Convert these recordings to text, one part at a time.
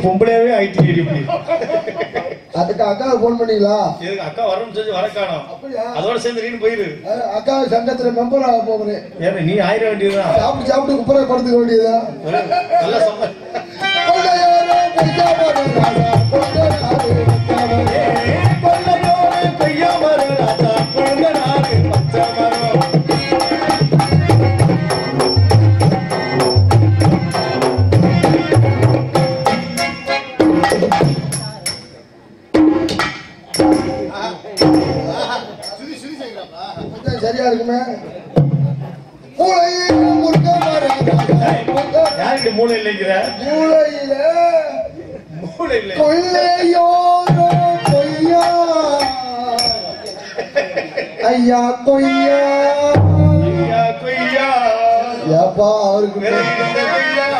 பொம்பளையாவே ஆயிட்டு இப்படி அதுக்கு அக்காவுக்கு போன் பண்ணீங்களா? எதுக்கு அக்கா வரணும்னு சொல்லி வர காணோம் அதோட சேர்ந்து நீனு போயிரு. அஹ் அக்காவை சங்கத்துல மெம்பர் ஆக போகிறேன் ஏன்னா நீ ஆயிர வேண்டியதுதான். சாப்பிட்டு சாப்பிட்டு குப்பரை படுத்துக்க வேண்டியதா ஒரு நல்ல சம்பளம். சரியா இருக்குமே? மூளையில் முருங்க மரம் மூளை இல்லைங்கிற? மூளையில மூளை இல்லை. கொள்ளையோரோ கொய்யா. ஐயா கொய்யா. ஐயா கொய்யா. ஏப்பா கொய்யா.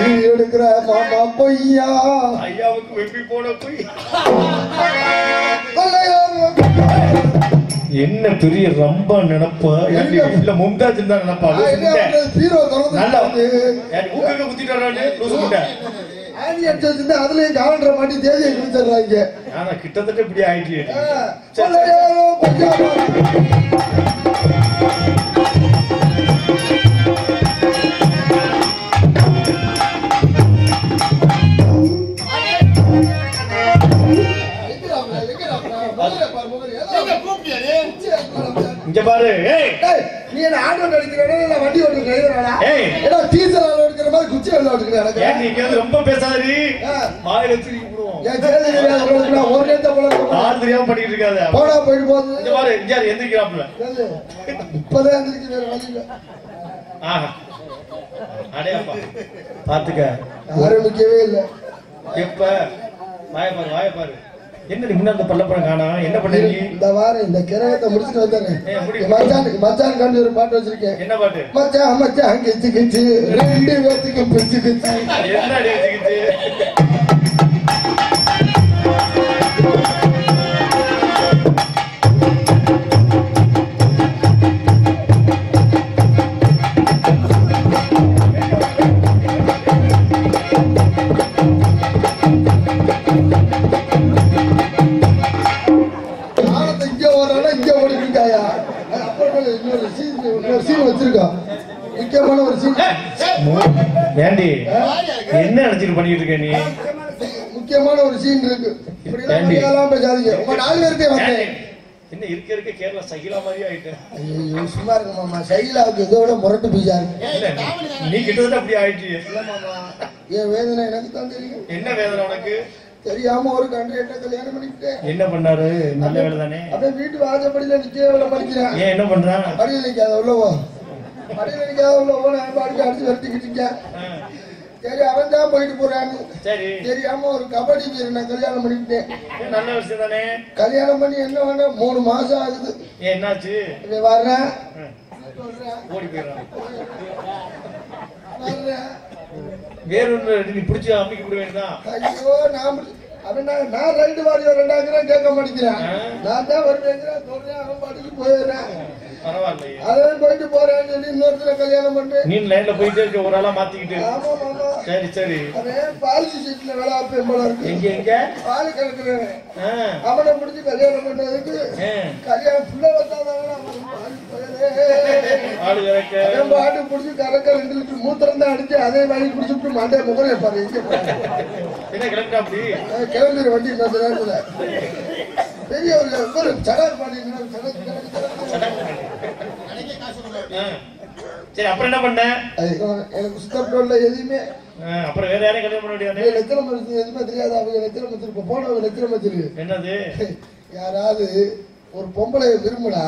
நீ எடுக்கிற மாமா கொய்யா. ஐயாவுக்கு வெப்பி போன கொய்யா. கொள்ளையோரோ என்ன பெரிய ரொம்ப நினைப்பா? இல்ல மும்தாஜ் தான் நினைப்பா? நல்லா. குத்திட்டு ஆணி அடிச்சு அதுலயும் காலண்டரை மாட்டி. தேதியை கிழிச்சிடுறாங்க ஆனா கிட்டத்தட்ட இப்படி ஆயிட்டு பாரு. நீ என்ன ஆட்டோ அடிக்கிறா இல்ல வண்டி ஓட்டு ஏய். ஏடா டீசல் ஆள் எடுக்கிற மாதிரி குச்சி வெள்ள ஓட்டுக்கிறேன் ஏன் நீ வந்து ரொம்ப பேசாதடி. ஆ. வாயில வச்சு நான் ஒரு நேரத்தை போல ஆள் தெரியாம பண்ணிட்டு இருக்காத. போடா இங்க பாரு யாரு எந்திரிக்கிறாப்புல. சொல்லு. இப்பதான் எந்திரிச்சு வேற வழி இல்ல. ஆஹா அடையப்பா பாத்துக்க ஆரம்பிக்கவே இல்ல. எப்ப வாய பாரு வாய பாரு. என்ன நீ முன்னாடி அந்த காணா? என்ன இந்த வாரம் இந்த கிரகத்தை முடிச்சுட்டு. மச்சான் கண்டு ஒரு பாட்டு வச்சிருக்கேன். என்ன பாட்டு? மச்சான் மச்சான் கிச்சு கிச்சு ரெண்டு பேத்துக்கு பிச்சு கிச்சு என்ன அடி வச்சுக்கிட்டு ஆனந்த ஏண்டி? என்ன நினைச்சிட்டு பண்ணிட்டு இருக்க நீ? முக்கியமான ஒரு சீன் இருக்கு. பேசாதீங்க. உங்க நாலு பேருக்கே? வந்தேன் என்ன இருக்க இருக்க கேரளா சகிலா மாதிரி ஆயிட்டேன் ஐயோ சும்மா இருங்க மாமா. சைலாவுக்கு இதை விட முரட்டு பீஜா இருக்கு. நீ கிட்டத்தட்ட அப்படி ஆயிட்டு இல்ல மாமா. என் வேதனை எனக்கு தான் தெரியும். என்ன வேதனை உனக்கு? தெரியாம ஒரு கண்ட்ரேட்ட கல்யாணம் பண்ணிக்கிட்டேன். என்ன பண்ணாரு? நல்ல வேலை தானே? அப்படியே வீட்டு வாசப்படியில நிக்க வேலை படிக்கிறேன் ஏன் என்ன பண்றான்? படியில் நிக்காத உள்ளவோ படியில் நிக்காத உள்ளவோ நான் பாடிக்கு அடிச்சு இருக்கேன். ஆ, சரி அவன் தான் போயிட்டு போறான்னு சரி. தெரியாம ஒரு கபடி வீரனை கல்யாணம் பண்ணிக்கிட்டேன். ஏன் நல்ல விஷயம் தானே? கல்யாணம் பண்ணி என்ன வேணா மூணு மாசம் ஆகுது. என்னாச்சு? வர்றேன். ஓடி போயிடறான். வர்றேன். வேறொன்று நீ பிடிச்சி அமைக்க விட வேண்டாம் ஐயோ நான் அவன் நான் ரெண்டு வாரி ரெண்டாங்கிறேன் கேட்க மாட்டேங்கிறான். நான் தான் வருவேங்கிறேன் சொல்றேன் அவன் பாட்டுக்கு போயிடுறேன். பரவாயில்லையே. அவன் போயிட்டு போறேன்னு சொல்லி இன்னொருத்தர கல்யாணம் பண்றேன் நீ லைன்ல போயிட்டே இருக்க ஒரு ஆளா மாத்திக்கிட்டு. சரி சரி. அவன் பாலிசி சீட்ல வேலை வைப்பேன் போல இருக்கு. எங்க எங்க? பால் அவனை கல்யாணம் பண்ணதுக்கு ஆ, கல்யாணம் புள்ள வந்தாதான் பாட்டு பிடிச்சி கறக்க ரெண்டு லிட்டர் மூத்திரம் தான் அடிச்சு அதே வாங்கி குடிச்சுட்டு மண்டே முகரே பாரு எங்க வண்டி பெரிய ஒரு ஒரு சடர் பாடி சடர் ஆ. சரி அப்புறம் என்ன பண்ண? எனக்கு சுத்தப்பட்டோம்ல எதுவுமே ஆ, அப்புறம் வேற யாரையும் கல்யாணம் பண்ண முடியாது நெத்திர மருந்து எதுவுமே தெரியாது. அவங்க நெத்திர மத்திருக்கு போனவங்க என்னது? யாராவது ஒரு பொம்பளை விரும்பினா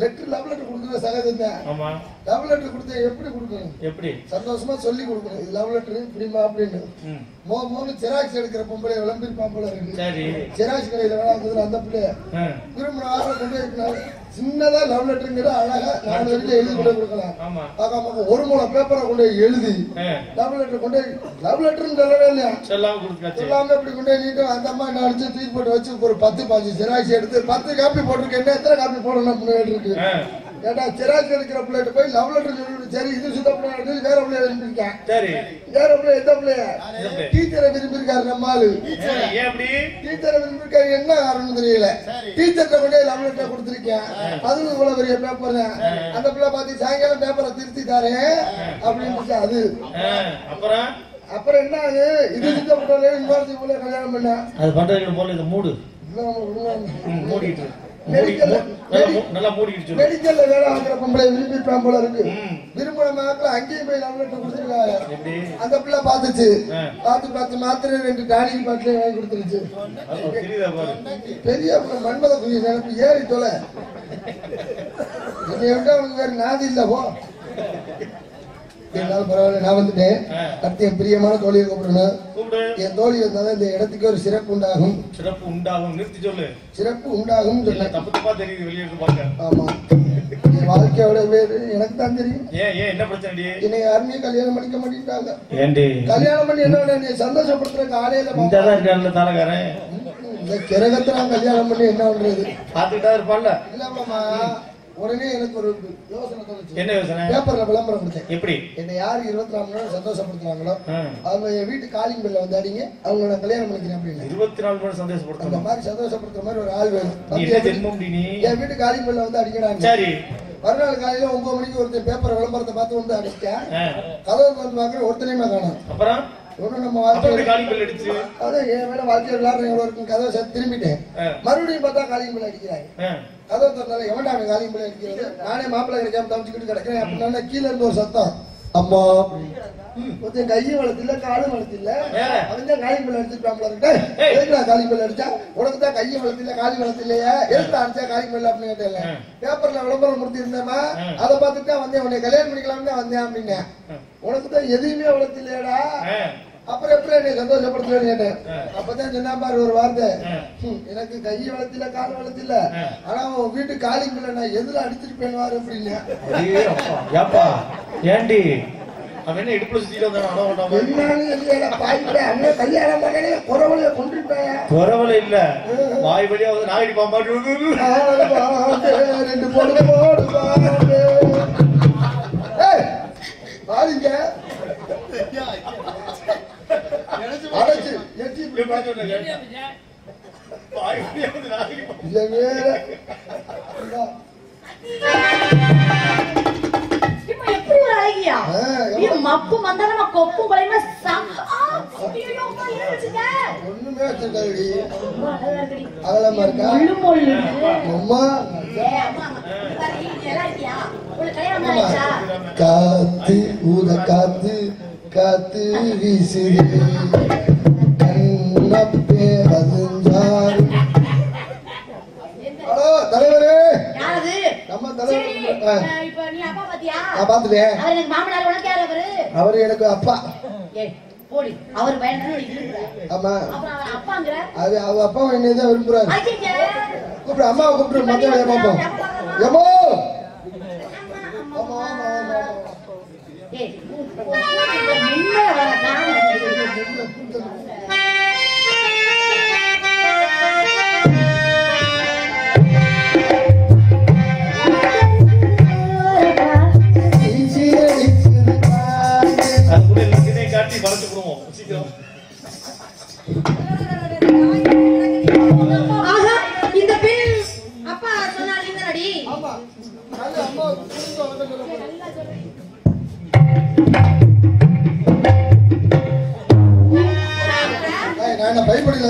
லெட்டர் லவ் லெட்டர் கொடுக்குற சகஜம் தான் ஆமா. லவ் லெட்டர் கொடுத்தா எப்படி கொடுக்கணும்? எப்படி? சந்தோஷமா சொல்லி கொடுக்கணும். இது லவ் லெட்டர் இப்படிமா அப்படின்னு. ம், மோ மூணு ஜெராக்ஸ் எடுக்கிற பொம்பளை விளம்பிருப்பான் போல இருக்கு. சரி. ஜெராக்ஸ் கடையில வேணா இருந்ததுல அந்த பிள்ளைய. விரும்பின கொண்டு போய். சின்னதா லவ் லெட்டருங்கிற அழகா நாலு வரைக்கும் எழுதி கூட கொடுக்கலாம். பார்க்காம ஒரு மூணு பேப்பரை கொண்டு எழுதி லவ் லெட்டர் கொண்டு லவ் லெட்டர்னு சொல்லவே இல்லையா? சொல்லாம இப்படி கொண்டு போய் நீட்டும்? அந்த அம்மா என்ன அடிச்சு தூக்கி போட்டு வச்சு ஒரு பத்து பாஞ்சு ஜெராக்ஸ் எடுத்து பத்து காப்பி போட்டிருக்கேன். எத்தனை காப்பி போடணும்? முன்னாடி இருக்கு. ஏடா சிராஜ் எடுக்கிற பிள்ளைகிட்ட போய் லவ் லெட்டர் சொல்லிட்டு சரி இது சுத்த பிள்ளை வேற பிள்ளைய விரும்பிருக்கேன் சரி. வேற பிள்ளை எந்த பிள்ளைய? பிள்ளை? டீச்சரை விரும்பிருக்காரு நம்ம ஆளு. டீச்சரை விரும்பிருக்காரு என்ன காரணம் தெரியல. டீச்சர்கிட்ட கொண்டு லவ் லெட்டர் கொடுத்துருக்கேன். அதுவும் இவ்வளவு பெரிய பேப்பர் அந்த பிள்ளை பார்த்து சாயங்காலம் பேப்பரை திருத்தி தரேன். அப்படின்னு அது. அப்புறம்? அப்புறம் என்ன ஆகுது? இது சுத்த பிள்ளை பிள்ளை கல்யாணம் பண்ண அது பண்றதுக்கு போல இதை மூடு. மூடிட்டு. நல்லா நல்லா மெடிக்கல்ல வேலை வாங்குற பொம்பளை விரும்பிருப்பான் போல இருக்கு. விரும்பின மாக்கில் அங்கேயும் போய் கொடுத்துருக்காங்க எப்படி? அந்த பிள்ளை பார்த்துச்சு. ஆ. பார்த்து பார்த்து மாத்திரை ரெண்டு டானிக் பாட்டிலையும் வாங்கி கொடுத்துருச்சு. பெரிய மன்மத குஞ்சு நினைப்பு ஏறி தொலை. விட்டு அவனுக்கு வேற நாதி இல்ல போ. இருந்தாலும் பரவாயில்ல நான் வந்துட்டேன். அடுத்து என் பிரியமான தோழியை கூப்பிடணும் கூப்பிடு. என் தோழி வந்தாதான் இந்த இடத்துக்கு ஒரு சிறப்பு உண்டாகும். சிறப்பு உண்டாகும். நிறுத்தி சொல்லு. சிறப்பு உண்டாகும் தப்பு தப்பா தெரியுது வெளியே ஆமா. என் வாழ்க்கையோட பேரு எனக்கு தான் தெரியும். ஏன் ஏன்? என்ன பிரச்சனை என்னை யாருமே கல்யாணம் பண்ணிக்க ஏண்டி கல்யாணம் பண்ணி என்ன நீ சந்தோஷப்படுத்துற ஆலையில இந்த தான் இருக்கான்ல தாளக்காரன் இந்த கிரகத்தை நான் கல்யாணம் பண்ணி என்ன பண்றது? பார்த்துக்கிட்டா இருப்பான்ல. இல்ல மாமா. உடனே எனக்கு ஒரு யோசனை தோணுச்சு. என்ன யோசனை? பேப்பர்ல விளம்பரம் கொடுத்தேன். எப்படி? என்னை யார் இருபத்தி நாலு மணி நேரம் சந்தோஷப்படுத்துறாங்களோ. அவங்க என் வீட்டு காலிங் பெல்ல வந்து அடிங்க அவங்க நான் கல்யாணம் பண்ணிக்கிறேன் அப்படின்னு. இருபத்தி நாலு மணி அந்த சந்தோஷப்படுத்தணும். மாதிரி சந்தோஷப்படுத்துற மாதிரி ஒரு ஆள் வேணும். என் வீட்டு காலிங் பெல்ல வந்து அடிக்கிறாங்க. சரி. மறுநாள் காலையில ஒன்பது மணிக்கு ஒருத்தர் பேப்பர் விளம்பரத்தை பார்த்து வந்து அடிச்சேன் ஆ. கதவு வந்து பார்க்குற ஒருத்தனையுமே காணும். அப்புறம்? ஒன்றும் நம்ம அப்ப வாழ்க்கையில் எப்படி காலி பெல் அடிச்சு? அதான் என் மேல வாழ்க்கையில் விளையாடுற எவ்வளோ இருக்கும்? கதவை சேர்த்து திரும்பிட்டேன். மறுபடியும் பார்த்தா காலிங் பெல் அடிக்கிறாங்க. கதவை திறந்தால எவன்டா அவன் காலிங் பெல் அடிக்கிறது? நானே மாப்பிள்ளை கிடைக்காம தவிச்சுக்கிட்டு கிடக்கிறேன் அப்படின்னா கீழே இருந்து ஒரு சத்தம். அம்மா ஒருத்தன் கையும் வளர்த்தில்ல காலும் வளர்த்தில்ல. வேற? அவன் தான் காலிங் பெல் அடிச்சிருப்பாங்களா. எதுக்குடா காலிங் பெல் அடிச்சா? உனக்கு தான் கையும் வளர்த்தில்ல காலி வளர்த்தில்லையா. எதுக்குடா அடிச்சா காலிங் பெல் அப்படின்னு கேட்டேன் ஆ. பேப்பர்ல விளம்பரம் கொடுத்திருந்தேமா. அதை பார்த்துட்டு தான் வந்தேன் உன்னை கல்யாணம் பண்ணிக்கலாம்னு தான் வந்தேன் அப்படின்னேன். உனக்கு தான் எதையுமே வளர்த்தில்லையாடா. ஆ. அப்புறம் எப்படி என்னை சந்தோஷப்படுத்துறேன்னு கேட்டேன். அப்பதான் சொன்னா பாரு ஒரு வார்த்தை. எனக்கு கை வளர்த்தில கால் வளர்த்தில. ஆனா உன் வீட்டு காலிங் பிள்ளை நான் எதுல அடிச்சிருப்பேன் வாரு அப்படின்னு. ஏண்டி? அவன் இடுப்புல சுத்திட்டு வந்தானோ குறவல இல்ல வாய் வழியா வந்து பாடு. ஏய், பாருங்க அடைச்சு எட்டி இப்படி எப்படி சொன்னீங்க? வாய் வழியா வந்து நாயடி பாம்பு. இல்ல வேற இந்தா. இப்ப எப்படி ஒரு அழகியா மப்பு மந்தானமா கொப்பு ஒண்ணுமே வச்சிருக்காடி அகலமா இருக்கா அம்மா காத்து ஊத காத்து காத்து வீசுது கண்ணப்பே பதிஞ்சாரு ஹலோ தலைவரே? நம்ம தலைவர். பாத்துட்டேன். அவர் எனக்கு அப்பா. அவர். ஆமா? அது அவ அப்பா என்னதான் விரும்புறாரு. கூப்பிடு அம்மாவை கூப்பிட்டு மத்த பார்ப்போம்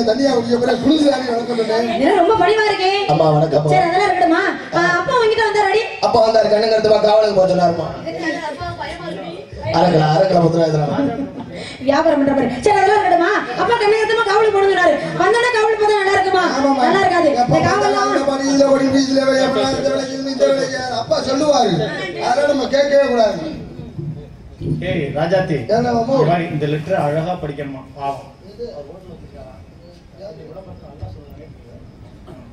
வணக்கம் சொன்னேன் ரொம்ப பணிவா இருக்கு? அம்மா வணக்கம் சரி அதெல்லாம் இருக்கட்டுமா? ஆ, அப்பா உங்ககிட்ட வந்தா ரெடி அப்பா வந்தாரு கண்ணு கருத்துமா காவலுக்கு போக சொன்னாருமா அரைக்கல அரைக்கல முத்திரம் எழுதுறாங்க வியாபாரம் பண்ற மாதிரி. சரி அதெல்லாம் இருக்கட்டுமா? அப்பா கண்ணு கத்தமா காவல் போடுங்கிறாரு வந்தோடனே காவல் பார்த்தா நல்லா இருக்குமா? நல்லா இருக்காது. இந்த காவல்லாம் அப்பா சொல்லுவாரு. அதெல்லாம் நம்ம கேட்கவே கூடாது. ஏய் ராஜாத்தி. இந்த இந்த லெட்டர் அழகா படிக்கணுமா? பாவம்.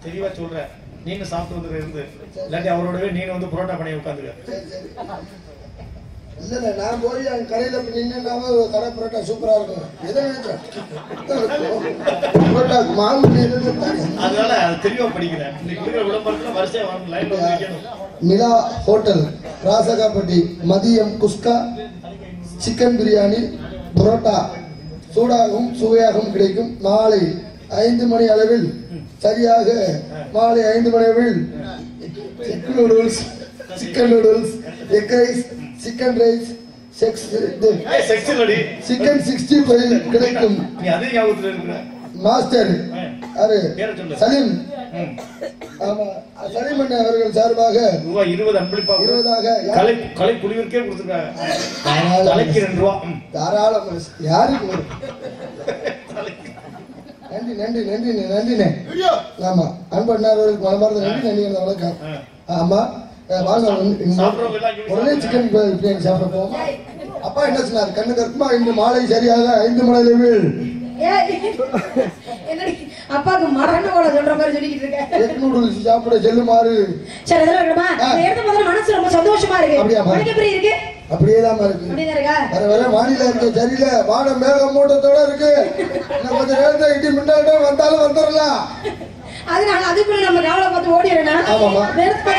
தெளிவா சொல்றேன் நீங்க சாப்பிட்டு வந்து இருந்து. இல்லாட்டி அவரோடவே நீங்க வந்து புரோட்டா பண்ணி உட்காந்துக்க. இல்ல இல்ல நான் போய் என் கடையில நின்னுனாவே கடை புரோட்டா சூப்பரா இருக்கும். எதை புரோட்டா மாவு. அதனால அது தெளிவா படிக்கிறேன் இன்னைக்கு இருக்கிற விளம்பரத்துல வரிசையா வரணும். லைன்ல வந்து நிக்கணும். நிலா ஹோட்டல் ராசகாப்பட்டி மதியம் குஸ்கா சிக்கன் பிரியாணி புரோட்டா. சூடாகவும் சுவையாகவும் கிடைக்கும். மாலை ஐந்து மணி அளவில் சரியாக மாலை ஐந்து மணி அளவில் egg noodles chicken noodles egg rice chicken rice chicken sixty five கிடைக்கும். அதே மாஸ்டர் சொல்லு. சலீம். ஆமா சலீம் அண்ணன் அவர்கள் சார்பாக இருபது அன்பளிப்பா. இருபதாக கலை கலை குழுவிற்கே கொடுத்துருக்காங்க. தாராளம். யாருக்கு? நன்றி நன்றி நன்றி நன்றிண்ணே ஆமா அன்பண்ணார்களுக்கு மனமார்ந்த நன்றி நன்றி அந்த வணக்கம். ஆமா வாங்க உடனே சிக்கன் பிரியாணி சாப்பிட போவோம்? அப்பா என்ன சொன்னார்? கண்ணு கருத்துமா இன்று மாலை சரியாக ஐந்து ஏய், என்னடி அப்பாவுக்கு மரண கூட சொல்ற மாதிரி நூடுல்ஸ் சாப்பிட செல்லுமாறு. சரி அதெல்லாம் மனசு ரொம்ப சந்தோஷமா இருக்கு. இருக்கு? அப்படியே தான் இருக்கு? வர வர வானிலை இருக்க சரியில்லை. வானம் மேக மூட்டத்தோட இருக்கு. இன்னும் கொஞ்ச நேரத்துல இடி மின்னல்டம் வந்தாலும் வந்துடலாம் அதனால அதுக்குள்ள நம்ம கவலை பார்த்து ஆமாம்மா. வெறுத்து